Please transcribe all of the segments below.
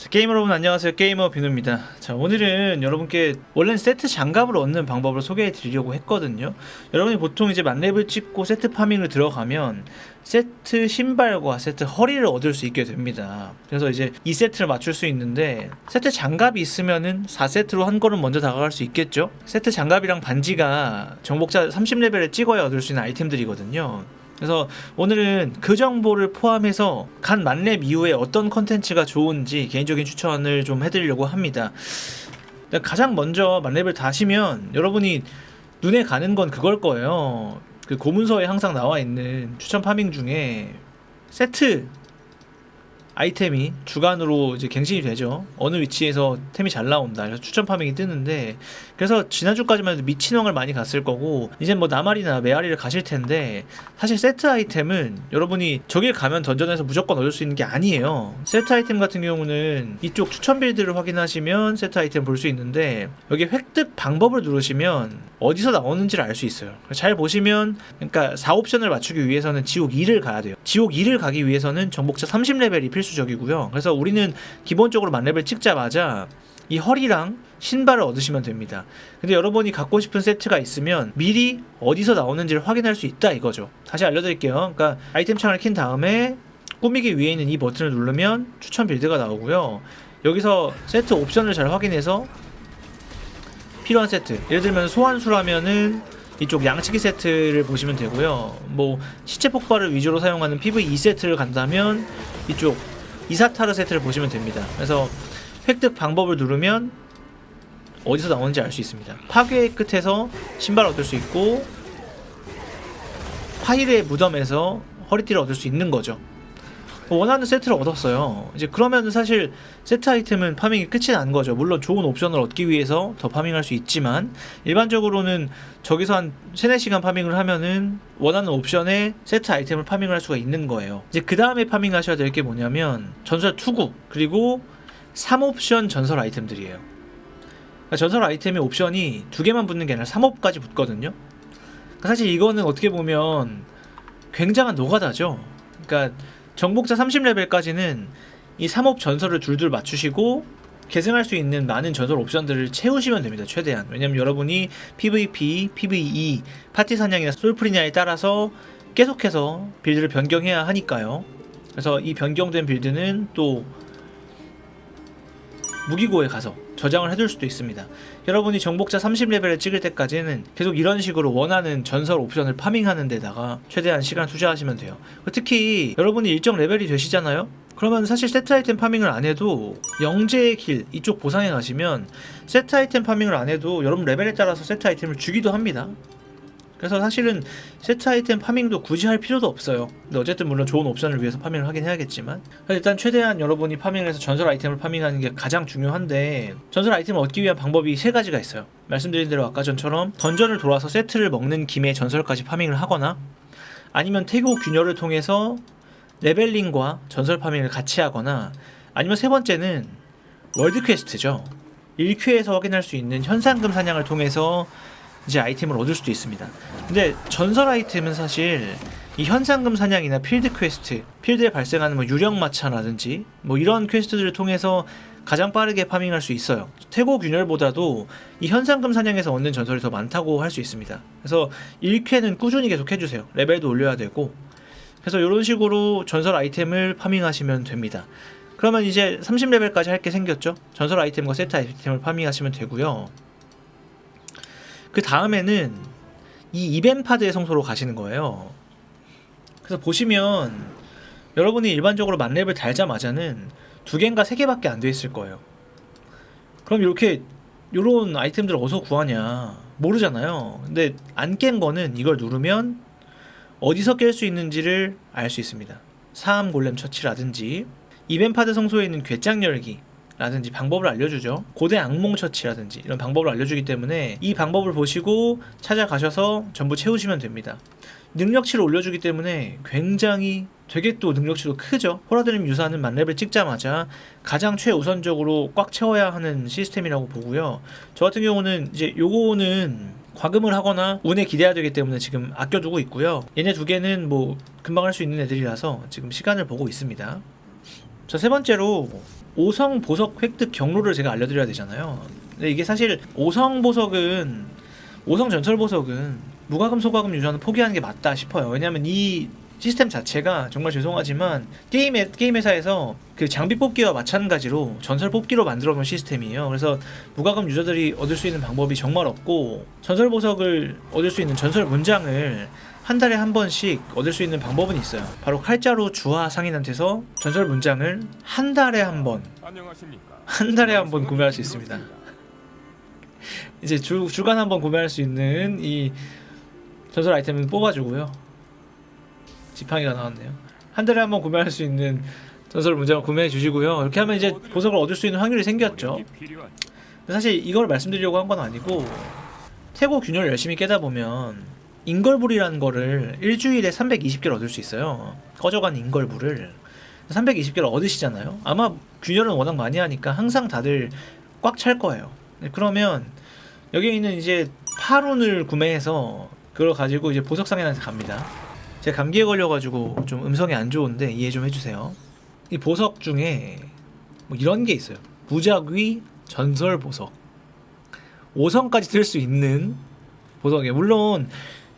자, 게이머 여러분 안녕하세요. 게이머 비누입니다. 자 오늘은 여러분께 원래는 세트 장갑을 얻는 방법을 소개해 드리려고 했거든요. 여러분이 보통 이제 만렙을 찍고 세트 파밍을 들어가면 세트 신발과 세트 허리를 얻을 수 있게 됩니다. 그래서 이제 이 세트를 맞출 수 있는데 세트 장갑이 있으면은 4세트로 한 걸음 먼저 다가갈 수 있겠죠? 세트 장갑이랑 반지가 정복자 30레벨을 찍어야 얻을 수 있는 아이템들이거든요 그래서 오늘은 그 정보를 포함해서 간 만렙 이후에 어떤 컨텐츠가 좋은지 개인적인 추천을 좀 해드리려고 합니다. 가장 먼저 만렙을 다시면 여러분이 눈에 가는 건 그걸 거예요. 그 고문서에 항상 나와 있는 추천 파밍 중에 세트 아이템이 주간으로 이제 갱신이 되죠. 어느 위치에서 템이 잘 나온다. 그래서 추천 파밍이 뜨는데 그래서 지난주까지만 해도 미친왕을 많이 갔을 거고 이제 뭐 나말이나 메아리를 가실 텐데 사실 세트 아이템은 여러분이 저길 가면 던전에서 무조건 얻을 수 있는 게 아니에요. 세트 아이템 같은 경우는 이쪽 추천 빌드를 확인하시면 세트 아이템 볼 수 있는데 여기 획득 방법을 누르시면 어디서 나오는지를 알 수 있어요. 잘 보시면 그러니까 4옵션을 맞추기 위해서는 지옥 2를 가야 돼요. 지옥 2를 가기 위해서는 정복자 30레벨이 필수적이고요. 그래서 우리는 기본적으로 만렙을 찍자마자 이 허리랑 신발을 얻으시면 됩니다. 근데 여러분이 갖고 싶은 세트가 있으면 미리 어디서 나오는지를 확인할 수 있다 이거죠. 다시 알려드릴게요. 그러니까 아이템 창을 킨 다음에 꾸미기 위에 있는 이 버튼을 누르면 추천 빌드가 나오고요. 여기서 세트 옵션을 잘 확인해서 필요한 세트 예를 들면 소환수라면은 이쪽 양치기 세트를 보시면 되고요 뭐 시체 폭발을 위주로 사용하는 PV2 세트를 간다면 이쪽 이사타르 세트를 보시면 됩니다 그래서 획득 방법을 누르면 어디서 나오는지 알 수 있습니다 파괴의 끝에서 신발 얻을 수 있고 파일의 무덤에서 허리띠를 얻을 수 있는 거죠 원하는 세트를 얻었어요. 이제 그러면 사실 세트 아이템은 파밍이 끝이 난 거죠. 물론 좋은 옵션을 얻기 위해서 더 파밍할 수 있지만 일반적으로는 저기서 한 3, 4시간 파밍을 하면은 원하는 옵션에 세트 아이템을 파밍을 할 수가 있는 거예요. 이제 그 다음에 파밍하셔야 될 게 뭐냐면 전설 투구 그리고 3옵션 전설 아이템들이에요. 그러니까 전설 아이템의 옵션이 두 개만 붙는 게 아니라 3옵까지 붙거든요. 그러니까 사실 이거는 어떻게 보면 굉장한 노가다죠. 그러니까 정복자 30레벨까지는 이 3옵 전설을 둘둘 맞추시고 계승할 수 있는 많은 전설 옵션들을 채우시면 됩니다. 최대한. 왜냐면 여러분이 PVP, PVE, 파티 사냥이나 솔프리냐에 따라서 계속해서 빌드를 변경해야 하니까요. 그래서 이 변경된 빌드는 또 무기고에 가서 저장을 해둘 수도 있습니다. 여러분이 정복자 30레벨을 찍을 때까지는 계속 이런 식으로 원하는 전설 옵션을 파밍하는 데다가 최대한 시간 투자하시면 돼요. 특히 여러분이 일정 레벨이 되시잖아요? 그러면 사실 세트 아이템 파밍을 안 해도 영재의 길 이쪽 보상에 가시면 세트 아이템 파밍을 안 해도 여러분 레벨에 따라서 세트 아이템을 주기도 합니다. 그래서 사실은 세트 아이템 파밍도 굳이 할 필요도 없어요. 근데 어쨌든 물론 좋은 옵션을 위해서 파밍을 하긴 해야겠지만 일단 최대한 여러분이 파밍을 해서 전설 아이템을 파밍하는 게 가장 중요한데 전설 아이템을 얻기 위한 방법이 세 가지가 있어요. 말씀드린 대로 아까 전처럼 던전을 돌아서 세트를 먹는 김에 전설까지 파밍을 하거나 아니면 태고 균열을 통해서 레벨링과 전설 파밍을 같이 하거나 아니면 세 번째는 월드 퀘스트죠. 1큐에서 확인할 수 있는 현상금 사냥을 통해서 이제 아이템을 얻을 수도 있습니다. 근데 전설 아이템은 사실 이 현상금 사냥이나 필드 퀘스트, 필드에 발생하는 뭐 유령 마차라든지 뭐 이런 퀘스트들을 통해서 가장 빠르게 파밍할 수 있어요. 태고 균열보다도 이 현상금 사냥에서 얻는 전설이 더 많다고 할 수 있습니다. 그래서 1쾌는 꾸준히 계속 해주세요. 레벨도 올려야 되고. 그래서 이런 식으로 전설 아이템을 파밍하시면 됩니다. 그러면 이제 30레벨까지 할 게 생겼죠? 전설 아이템과 세트 아이템을 파밍하시면 되고요. 그 다음에는 이 이벤파드의 성소로 가시는 거예요. 그래서 보시면 여러분이 일반적으로 만렙을 달자마자는 두 개인가 세 개밖에 안 돼 있을 거예요. 그럼 이렇게 요런 아이템들 어디서 구하냐 모르잖아요. 근데 안 깬 거는 이걸 누르면 어디서 깰 수 있는지를 알 수 있습니다. 사암 골렘 처치라든지 이벤파드 성소에 있는 괴짝 열기 라든지 방법을 알려주죠. 고대 악몽 처치라든지 이런 방법을 알려주기 때문에 이 방법을 보시고 찾아가셔서 전부 채우시면 됩니다. 능력치를 올려주기 때문에 굉장히 되게 또 능력치도 크죠. 호라드림 유사는 만렙을 찍자마자 가장 최우선적으로 꽉 채워야 하는 시스템이라고 보고요. 저 같은 경우는 이제 요거는 과금을 하거나 운에 기대야 되기 때문에 지금 아껴두고 있고요. 얘네 두 개는 뭐 금방 할 수 있는 애들이라서 지금 시간을 보고 있습니다. 자, 세 번째로 5성 보석 획득 경로를 제가 알려드려야 되잖아요. 근데 이게 사실 5성 보석은 5성 전설 보석은 무과금 소과금 유저는 포기하는 게 맞다 싶어요. 왜냐하면 이 시스템 자체가 정말 죄송하지만 게임 회- 게임 회사에서 그 장비 뽑기와 마찬가지로 전설 뽑기로 만들어 놓은 시스템이에요. 그래서 무과금 유저들이 얻을 수 있는 방법이 정말 없고 전설 보석을 얻을 수 있는 전설 문장을 한 달에 한 번씩 얻을 수 있는 방법은 있어요. 바로 칼자루 주화 상인한테서 전설 문장을 한 달에 한 번? 한 달에 한 번 구매할 수 있습니다. 이제 주, 주간 한 번 구매할 수 있는 이 전설 아이템은 뽑아주고요. 지팡이가 나왔네요. 한 달에 한 번 구매할 수 있는 전설 문장을 구매해 주시고요. 이렇게 하면 이제 보석을 얻을 수 있는 확률이 생겼죠. 사실 이걸 말씀드리려고 한 건 아니고 태고 균열을 열심히 깨다 보면 인걸불이라는 거를 일주일에 320개를 얻을 수 있어요. 꺼져간 인걸불을 320개를 얻으시잖아요. 아마 균열은 워낙 많이 하니까 항상 다들 꽉 찰 거예요. 네, 그러면 여기 있는 이제 파룬을 구매해서 그걸 가지고 이제 보석상인한테 갑니다. 제가 감기에 걸려가지고 좀 음성이 안 좋은데 이해 좀 해주세요. 이 보석 중에 뭐 이런 게 있어요. 무작위 전설 보석. 5성까지 들 수 있는 보석이에요. 물론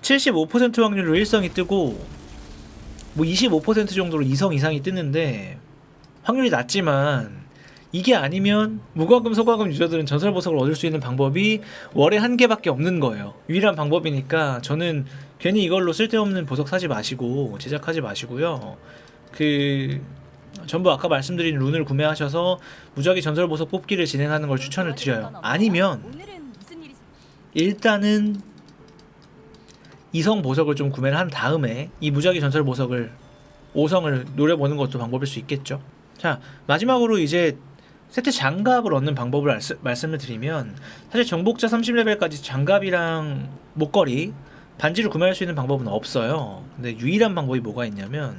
75% 확률로 1성이 뜨고 뭐 25% 정도로 2성 이상이 뜨는데 확률이 낮지만 이게 아니면 무과금 소과금 유저들은 전설 보석을 얻을 수 있는 방법이 월에 한 개밖에 없는 거예요. 유일한 방법이니까 저는 괜히 이걸로 쓸데없는 보석 사지 마시고 제작하지 마시고요. 그 전부 아까 말씀드린 룬을 구매하셔서 무작위 전설 보석 뽑기를 진행하는 걸 추천을 드려요. 아니면? 일단은 이성 보석을 좀 구매를 한 다음에 이 무작위 전설 보석을 5성을 노려보는 것도 방법일 수 있겠죠. 자 마지막으로 이제 세트 장갑을 얻는 방법을 알스- 말씀을 드리면 사실 정복자 30레벨까지 장갑이랑 목걸이 반지를 구매할 수 있는 방법은 없어요. 근데 유일한 방법이 뭐가 있냐면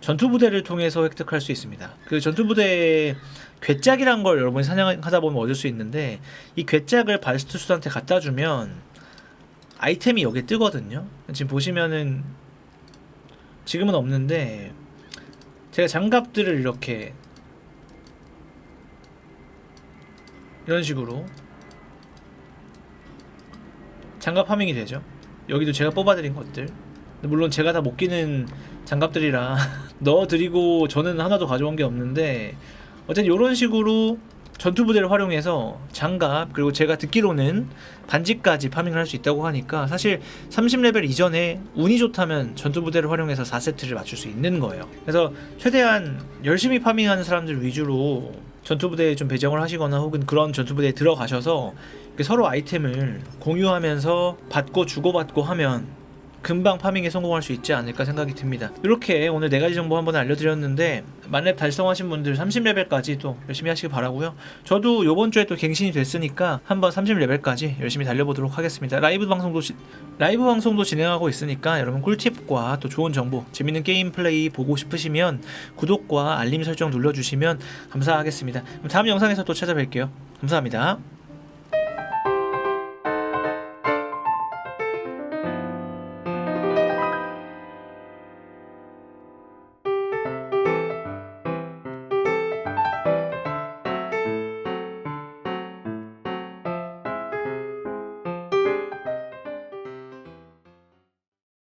전투 부대를 통해서 획득할 수 있습니다. 그 전투 부대에 괴짝이란 걸 여러분이 사냥하다 보면 얻을 수 있는데 이 괴짝을 발스트 수한테 갖다 주면 아이템이 여기에 뜨거든요. 지금 보시면은 지금은 없는데 제가 장갑들을 이렇게 이런 식으로 장갑 파밍이 되죠. 여기도 제가 뽑아드린 것들. 물론 제가 다 못 끼는 장갑들이라 넣어드리고 저는 하나도 가져온 게 없는데 어쨌든 이런 식으로 전투 부대를 활용해서 장갑 그리고 제가 듣기로는 반지까지 파밍을 할 수 있다고 하니까 사실 30레벨 이전에 운이 좋다면 전투 부대를 활용해서 4세트를 맞출 수 있는 거예요. 그래서 최대한 열심히 파밍하는 사람들 위주로 전투 부대에 좀 배정을 하시거나 혹은 그런 전투 부대에 들어가셔서 서로 아이템을 공유하면서 받고 주고받고 하면 금방 파밍에 성공할 수 있지 않을까 생각이 듭니다. 이렇게 오늘 네 가지 정보 한번 알려드렸는데 만렙 달성하신 분들 30레벨까지 또 열심히 하시길 바라고요. 저도 요번 주에 또 갱신이 됐으니까 한번 30레벨까지 열심히 달려보도록 하겠습니다. 라이브 방송도 시- 라이브 방송도 진행하고 있으니까 여러분 꿀팁과 또 좋은 정보, 재밌는 게임 플레이 보고 싶으시면 구독과 알림 설정 눌러주시면 감사하겠습니다. 그럼 다음 영상에서 또 찾아뵐게요. 감사합니다.